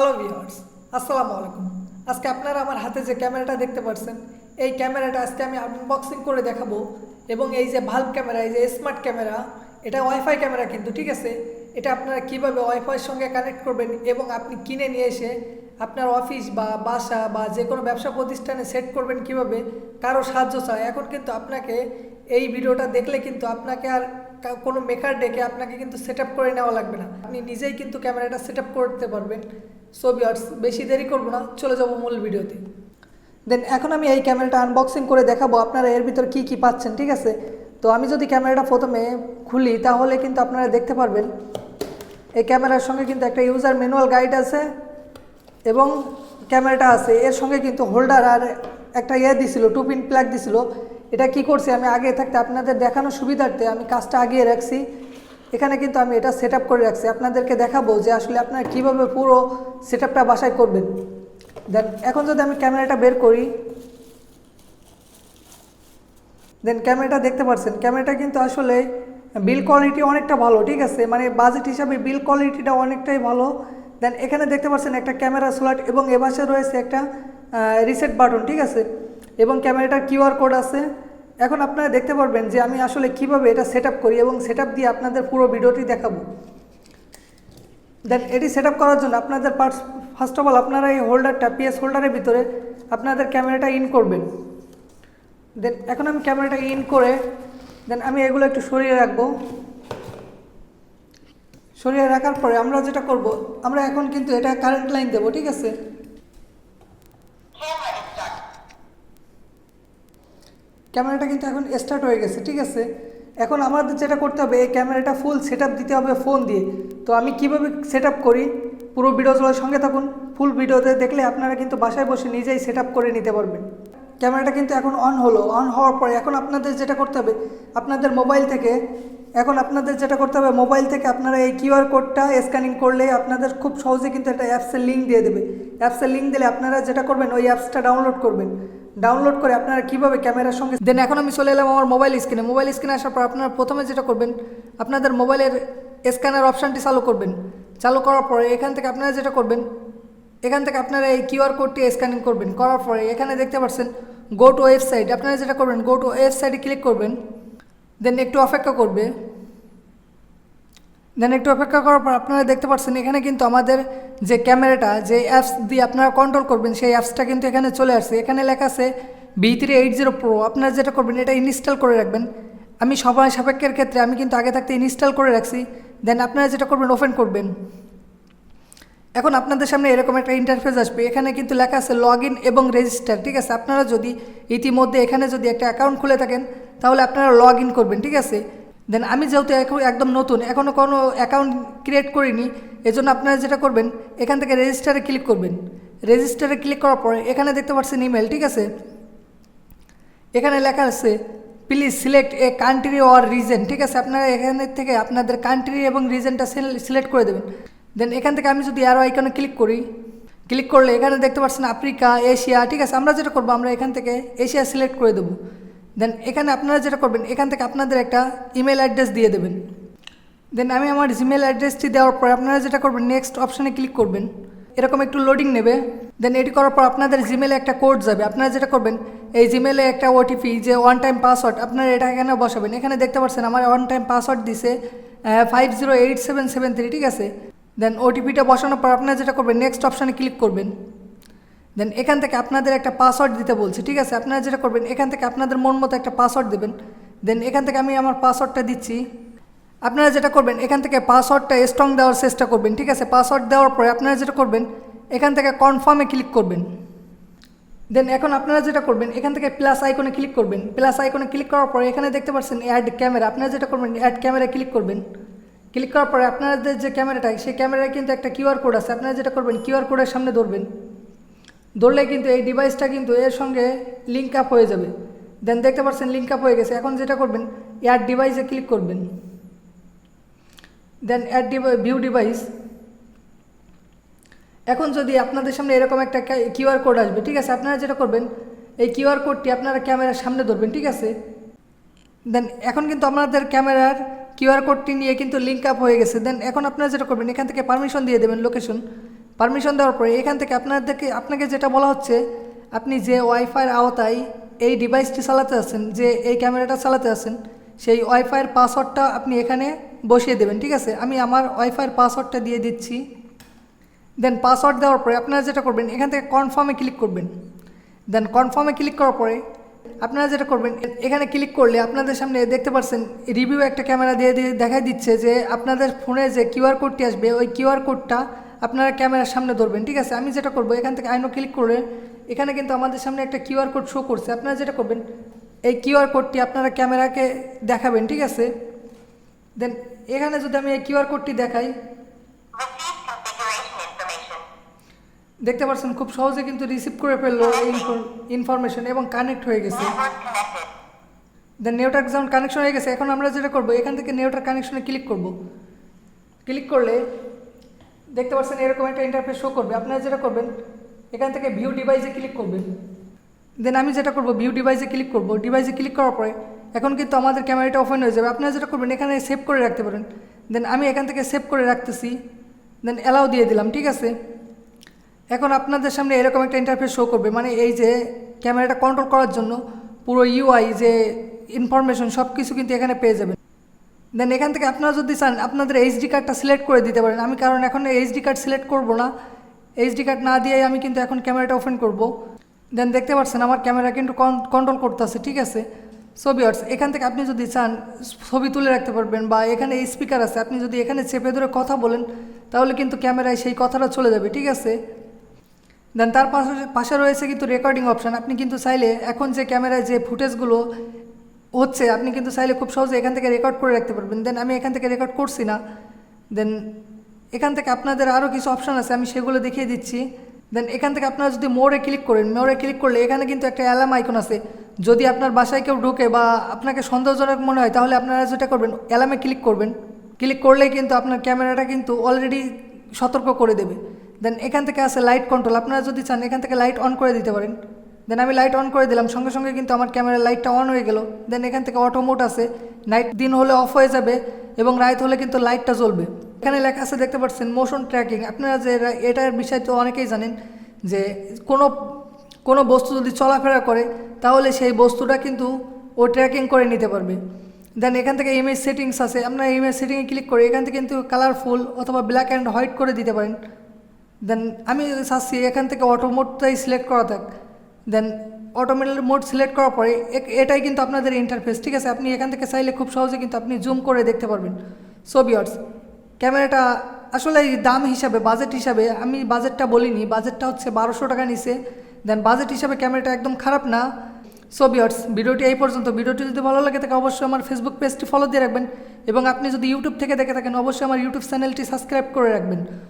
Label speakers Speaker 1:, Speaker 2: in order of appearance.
Speaker 1: Hello viewers আসসালামু আলাইকুম আজকে আপনারা আমার হাতে যে ক্যামেরাটা দেখতে পাচ্ছেন, এই ক্যামেরাটা আজকে আমি আনবক্সিং করে দেখাবো। এবং এই যে ভাল্ব ক্যামেরা এই যে স্মার্ট ক্যামেরা এটা ওয়াইফাই ক্যামেরা কিন্তু, ঠিক আছে? এটা আপনারা কীভাবে ওয়াইফাইয়ের সঙ্গে কানেক্ট করবেন এবং আপনি কিনে নিয়ে এসে আপনার অফিস বা বাসা বা যে কোনো ব্যবসা প্রতিষ্ঠানে সেট করবেন কীভাবে, কারও সাহায্য চায় এখন কিন্তু আপনাকে এই ভিডিওটা দেখলে কিন্তু আপনাকে আর কোনো মেকার ডেকে আপনাকে কিন্তু সেট করে নেওয়া লাগবে না। আপনি নিজেই কিন্তু ক্যামেরাটা সেট করতে পারবেন। সো ভিউয়ার্স বেশি দেরি করব না, চলে যাব মূল ভিডিওতে। দেন এখন আমি এই ক্যামেরাটা আনবক্সিং করে দেখাবো, আপনারা এর ভিতর কি কি পাচ্ছেন, ঠিক আছে? তো আমি যদি ক্যামেরাটা প্রথমে খুলি, তাহলে কিন্তু আপনারা দেখতে পারবেন। এই ক্যামেরার সঙ্গে কিন্তু একটা ইউজার ম্যানুয়াল গাইড আছে, এবং ক্যামেরাটা আছে, এর সঙ্গে কিন্তু হোল্ডার আর একটা ইয়ে দিছিল টু পিন প্লাগ দিছিল। এটা কি করছি, আমি আগে থাকতে আপনাদের দেখানোর সুবিধার্থে আমি কাজটা আগিয়ে রাখছি। এখানে কিন্তু আমি এটা সেট করে রাখছি। আপনাদেরকে দেখাবো যে আসলে আপনারা কীভাবে পুরো সেট বাসায় করবেন। দেন এখন যদি আমি ক্যামেরাটা বের করি দেন ক্যামেরাটা দেখতে পাচ্ছেন ক্যামেরাটা কিন্তু আসলে বিল কোয়ালিটি অনেকটা ভালো, ঠিক আছে? মানে বাজেট হিসাবে বিল কোয়ালিটিটা অনেকটাই ভালো। দেন এখানে দেখতে পাচ্ছেন একটা ক্যামেরা স্লট এবং এপাশে রয়েছে একটা রিসেট বাটন ঠিক আছে? এবং ক্যামেরাটার কিউআর কোড আছে। এখন আপনারা দেখতে পারবেন যে আমি আসলে কীভাবে এটা সেট করি এবং সেট দিয়ে আপনাদের পুরো ভিডিওটি দেখাবো। দেন এটি সেট করার জন্য আপনাদের পার্টস ফার্স্ট অফ অল আপনারা এই হোল্ডারটা পিএস হোল্ডারের ভিতরে আপনাদের ক্যামেরাটা ইন করবেন। দেন এখন আমি ক্যামেরাটা ইন করে দেন আমি এগুলো একটু সরিয়ে রাখব। সরিয়ে রাখার পরে আমরা যেটা করব, আমরা এখন কিন্তু এটা কারেন্ট লাইন দেবো, ঠিক আছে? ক্যামেরাটা কিন্তু এখন স্টার্ট হয়ে গেছে, ঠিক আছে? এখন আমাদের যেটা করতে হবে, এই ক্যামেরাটা ফুল সেট দিতে হবে ফোন দিয়ে। তো আমি কীভাবে সেট করি? পুরো ভিডিওগুলোর সঙ্গে থাকুন। ফুল ভিডিওতে দেখলে আপনারা কিন্তু বাসায় বসে নিজেই সেট করে নিতে পারবেন। ক্যামেরাটা কিন্তু এখন অন হলো অন হওয়ার পরে এখন আপনাদের যেটা করতে হবে, আপনাদের মোবাইল থেকে, এখন আপনাদের যেটা করতে হবে মোবাইল থেকে আপনারা এই কিউআর কোডটা স্ক্যানিং করলে আপনাদের খুব সহজে কিন্তু একটা অ্যাপসের লিঙ্ক দিয়ে দেবে। অ্যাপসের লিঙ্ক দিলে আপনারা যেটা করবেন, ওই অ্যাপসটা ডাউনলোড করবেন। ডাউনলোড করে আপনারা কীভাবে ক্যামেরার সঙ্গে দেন এখন আমি চলে এলাম আমার মোবাইল স্ক্রিনে মোবাইল স্ক্রিনে আসার পর আপনারা প্রথমে যেটা করবেন, আপনাদের মোবাইলের স্ক্যানার অপশানটি চালু করবেন। চালু করার পরে এখান থেকে আপনারা যেটা করবেন, এখান থেকে আপনারা এই কিউআর কোডটি স্ক্যানিং করবেন। করার পরে এখানে দেখতে পাচ্ছেন গো টু ওয়েবসাইট আপনারা যেটা করবেন গো টু ওয়েবসাইটে ক্লিক করবেন। দেন একটু অপেক্ষা করবে। দেন একটু অপেক্ষা করার পর আপনারা দেখতে পাচ্ছেন এখানে কিন্তু আমাদের যে ক্যামেরাটা, যে অ্যাপস দিয়ে আপনারা কন্ট্রোল করবেন, সেই অ্যাপসটা কিন্তু এখানে চলে আসছে। এখানে লেখা আছে B three eight zero pro আপনারা যেটা করবেন, এটা ইনস্টল করে রাখবেন। আমি সময় সাপেক্ষের ক্ষেত্রে আমি কিন্তু আগে থাকতে ইনস্টল করে রাখছি। দেন আপনারা যেটা করবেন ওপেন করবেন। এখন আপনাদের সামনে এরকম একটা ইন্টারফেস আসবে। এখানে কিন্তু লেখা আছে লগ ইন এবং রেজিস্টার ঠিক আছে? আপনারা যদি ইতিমধ্যে এখানে যদি একটা অ্যাকাউন্ট খুলে থাকেন, তাহলে আপনারা লগ ইন করবেন, ঠিক আছে? দেন আমি যেহেতু এখন একদম নতুন এখনও কোনো অ্যাকাউন্ট ক্রিয়েট করিনি, এজন্য আপনারা যেটা করবেন, এখান থেকে রেজিস্টারে ক্লিক করবেন। রেজিস্টারে ক্লিক করার পরে, এখানে দেখতে পাচ্ছেন ইমেল ঠিক আছে? এখানে লেখা আছে please select a country or reason ঠিক আছে? আপনারা এখানে থেকে আপনাদের কান্ট্রি এবং রিজনটা সিলেক্ট করে দেবেন। দেন এখান থেকে আমি যদি আরও এখানে ক্লিক করি ক্লিক করলে এখানে দেখতে পাচ্ছেন আফ্রিকা এশিয়া ঠিক আছে? আমরা যেটা করব, আমরা এখান থেকে এশিয়া সিলেক্ট করে দেবো। দেন এখানে আপনারা যেটা করবেন, এখান থেকে আপনাদের একটা ইমেল অ্যাড্রেস দিয়ে দেবেন। দেন আমি আমার জিমেল অ্যাড্রেসটি দেওয়ার পর আপনারা যেটা করবেন নেক্সট অপশানে ক্লিক করবেন। এরকম একটু লোডিং নেবে। দেন এটি করার পর আপনাদের জিমেলে একটা কোড যাবে। আপনারা যেটা করবেন, এই জিমেলে একটা ওটিপি যে ওয়ান টাইম পাসওয়ার্ড আপনারা এটা এখানে বসাবেন। এখানে দেখতে পাচ্ছেন আমার ওয়ান টাইম পাসওয়ার্ড দিছে five zero eight seven seven three ঠিক আছে? দেন ওটিপিটা বসানোর পর আপনারা যেটা করবেন নেক্সট অপশানে ক্লিক করবেন। দেন এখান থেকে আপনাদের একটা পাসওয়ার্ড দিতে বলছে, ঠিক আছে? আপনারা যেটা করবেন, এখান থেকে আপনাদের মন মতো একটা পাসওয়ার্ড দেবেন। দেন এখান থেকে আমি আমার পাসওয়ার্ডটা দিচ্ছি। আপনারা যেটা করবেন, এখান থেকে পাসওয়ার্ডটা স্ট্রং দেওয়ার চেষ্টা করবেন, ঠিক আছে? পাসওয়ার্ড দেওয়ার পরে আপনারা যেটা করবেন, এখান থেকে কনফার্মে ক্লিক করবেন। দেন এখন আপনারা যেটা করবেন, এখান থেকে প্লাস আইকনে ক্লিক করবেন। প্লাস আইকনে ক্লিক করার পরে এখানে দেখতে পাচ্ছেন অ্যাড ক্যামেরা আপনারা যেটা করবেন অ্যাড ক্যামেরায় ক্লিক করবেন। ক্লিক করার পরে আপনাদের যে ক্যামেরাটা সেই ক্যামেরায় কিন্তু একটা কিউআর কোড আছে। আপনারা যেটা করবেন কিউআর কোডের সামনে ধরবেন। ধরলে কিন্তু এই ডিভাইসটা কিন্তু এর সঙ্গে লিঙ্ক আপ হয়ে যাবে। দেন দেখতে পাচ্ছেন লিঙ্ক আপ হয়ে গেছে। এখন যেটা করবেন অ্যাড ডিভাইসে ক্লিক করবেন। দেন অ্যাড ভিউ ডিভাইস এখন যদি আপনাদের সামনে এরকম একটা কিউআর কোড আসবে, ঠিক আছে? আপনারা যেটা করবেন, এই কিউআর কোডটি আপনারা ক্যামেরার সামনে ধরবেন, ঠিক আছে? দেন এখন কিন্তু আপনাদের ক্যামেরার কিউআর কোডটি নিয়ে কিন্তু লিঙ্ক আপ হয়ে গেছে। দেন এখন আপনারা যেটা করবেন, এখান থেকে পারমিশন দিয়ে দেবেন লোকেশন পারমিশন দেওয়ার পরে এখান থেকে আপনাদেরকে, আপনাকে যেটা বলা হচ্ছে, আপনি যে ওয়াইফাইয়ের আওতায় এই ডিভাইসটি চালাতে আছেন, যে এই ক্যামেরাটা চালাতে আছেন, সেই ওয়াইফাইয়ের পাসওয়ার্ডটা আপনি এখানে বসিয়ে দেবেন, ঠিক আছে? আমি আমার ওয়াইফাইয়ের পাসওয়ার্ডটা দিয়ে দিচ্ছি। দেন পাসওয়ার্ড দেওয়ার পরে আপনারা যেটা করবেন, এখান থেকে কনফার্মে ক্লিক করবেন। দেন কনফার্মে ক্লিক করার পরে আপনারা যেটা করবেন, এখানে ক্লিক করলে আপনাদের সামনে দেখতে পাচ্ছেন রিভিউ একটা ক্যামেরা দিয়ে দিয়ে দেখাই দিচ্ছে যে আপনাদের ফোনে যে কিউআর কোডটি আসবে, ওই কিউআর কোডটা আপনারা ক্যামেরার সামনে ধরবেন, ঠিক আছে? আমি যেটা করব, এখান থেকে আইনো ক্লিক করে এখানে কিন্তু আমাদের সামনে একটা কিউআর কোড শো করছে। আপনারা যেটা করবেন, এই কিউআর কোডটি আপনারা ক্যামেরাকে দেখাবেন, ঠিক আছে? দেন এখানে যদি আমি এই কিউআর কোডটি দেখাই. দেখতে পাচ্ছেন খুব সহজে কিন্তু রিসিভ করে ফেলল এই ইনফরমেশন এবং কানেক্ট হয়ে গেছে। দেন নেটওয়ার্ক যেমন কানেকশন হয়ে গেছে। এখন আমরা যেটা করব, এখান থেকে নেটওয়ার্ক কানেকশনে ক্লিক করব। ক্লিক করলে দেখতে পাচ্ছেন এরকম একটা ইন্টারফেস শো করবে। আপনারা যেটা করবেন, এখান থেকে ভিউ ডিভাইসে ক্লিক করবেন। দেন আমি যেটা করব ভিউ ডিভাইসে ক্লিক করব। ডিভাইসে ক্লিক করার পরে, এখন কিন্তু আমাদের ক্যামেরাটা ওপেন হয়ে যাবে। আপনারা যেটা করবেন, এখানে সেভ করে রাখতে পারেন। দেন আমি এখান থেকে সেভ করে রাখতেছি। দেন অ্যালাউ দিয়ে দিলাম, ঠিক আছে? এখন আপনাদের সামনে এরকম একটা ইন্টারফেস শো করবে। মানে এই যে ক্যামেরাটা কন্ট্রোল করার জন্য পুরো ইউআই যে ইনফরমেশন সব কিছু কিন্তু এখানে পেয়ে যাবেন। দেন এখান থেকে আপনারা যদি চান, আপনাদের এইচডি কার্ডটা সিলেক্ট করে দিতে পারেন। আমি কারণ এখন এইচডি কার্ড সিলেক্ট করব না। এইচডি কার্ড না দিয়ে আমি কিন্তু এখন ক্যামেরাটা ওপেন করব। দেন দেখতে পাচ্ছেন আমার ক্যামেরা কিন্তু কন্ট্রোল করতেছে, ঠিক আছে? ছবি আর্টস এখান থেকে আপনি যদি চান, ছবি তুলে রাখতে পারবেন বা এখানে স্পিকার আছে, আপনি যদি এখানে চেপে ধরে কথা বলেন, তাহলে কিন্তু ক্যামেরায় সেই কথাটা চলে যাবে, ঠিক আছে? দেন তার পাশে পাশে রয়েছে কিন্তু রেকর্ডিং অপশান আপনি কিন্তু চাইলে এখন যে ক্যামেরায় যে ফুটেজগুলো হচ্ছে, আপনি কিন্তু চাইলে খুব সহজে এখান থেকে রেকর্ড করে রাখতে পারবেন। দেন আমি এখান থেকে রেকর্ড করছি না। দেন এখান থেকে আপনাদের আরও কিছু অপশান আছে, আমি সেগুলো দেখিয়ে দিচ্ছি। দেন এখান থেকে আপনারা যদি মোড়ে ক্লিক করেন মোড়ে ক্লিক করলে এখানে কিন্তু একটা অ্যালার্ম আইকন আছে। যদি আপনার বাসায় কেউ ঢুকে বা আপনাকে সন্দেহজনক মনে হয়, তাহলে আপনারা যেটা করবেন অ্যালার্মে ক্লিক করবেন। ক্লিক করলেই কিন্তু আপনার ক্যামেরাটা কিন্তু অলরেডি সতর্ক করে দেবে। দেন এখান থেকে আছে লাইট কন্ট্রোল আপনারা যদি চান এখান থেকে লাইট অন করে দিতে পারেন। দেন আমি লাইট অন করে দিলাম। সঙ্গে সঙ্গে কিন্তু আমার ক্যামেরার লাইটটা অন হয়ে গেল। দেন এখান থেকে অটো মোড আছে। নাইট দিন হলে অফ হয়ে যাবে এবং রাইত হলে কিন্তু লাইটটা জ্বলবে। এখানে লেখা আছে, দেখতে পাচ্ছেন মোশন ট্র্যাকিং আপনারা যে এটার বিষয় তো অনেকেই জানেন যে কোনো কোনো বস্তু যদি চলাফেরা করে, তাহলে সেই বস্তুটা কিন্তু ও ট্র্যাকিং করে নিতে পারবে। দেন এখান থেকে ইমেজ সেটিংস আছে। আপনারা ইমেজ সেটিংয়ে ক্লিক করে এখান থেকে কিন্তু কালারফুল অথবা ব্ল্যাক অ্যান্ড হোয়াইট করে দিতে পারেন। দেন আমি চাচ্ছি এখান থেকে অটো মোডটাই সিলেক্ট করা থাক। দেন অটোমেটিক মোড সিলেক্ট করার পরে এটাই কিন্তু আপনাদের ইন্টারফেস ঠিক আছে? আপনি এখান থেকে চাইলে খুব সহজে কিন্তু আপনি জুম করে দেখতে পারবেন। সো বিয়ার্স ক্যামেরাটা আসলে দাম হিসাবে বাজেট হিসাবে, আমি বাজেটটা বলিনি বাজেটটা হচ্ছে বারোশো টাকা নিছে দেন বাজেট হিসাবে ক্যামেরাটা একদম খারাপ না। সো বিয়ার্স ভিডিওটি এই পর্যন্ত। ভিডিওটি যদি ভালো লাগে থাকে, অবশ্যই আমার ফেসবুক পেজটি ফলো দিয়ে রাখবেন, এবং আপনি যদি ইউটিউব থেকে দেখে থাকেন, অবশ্যই আমার ইউটিউব চ্যানেলটি সাবস্ক্রাইব করে রাখবেন।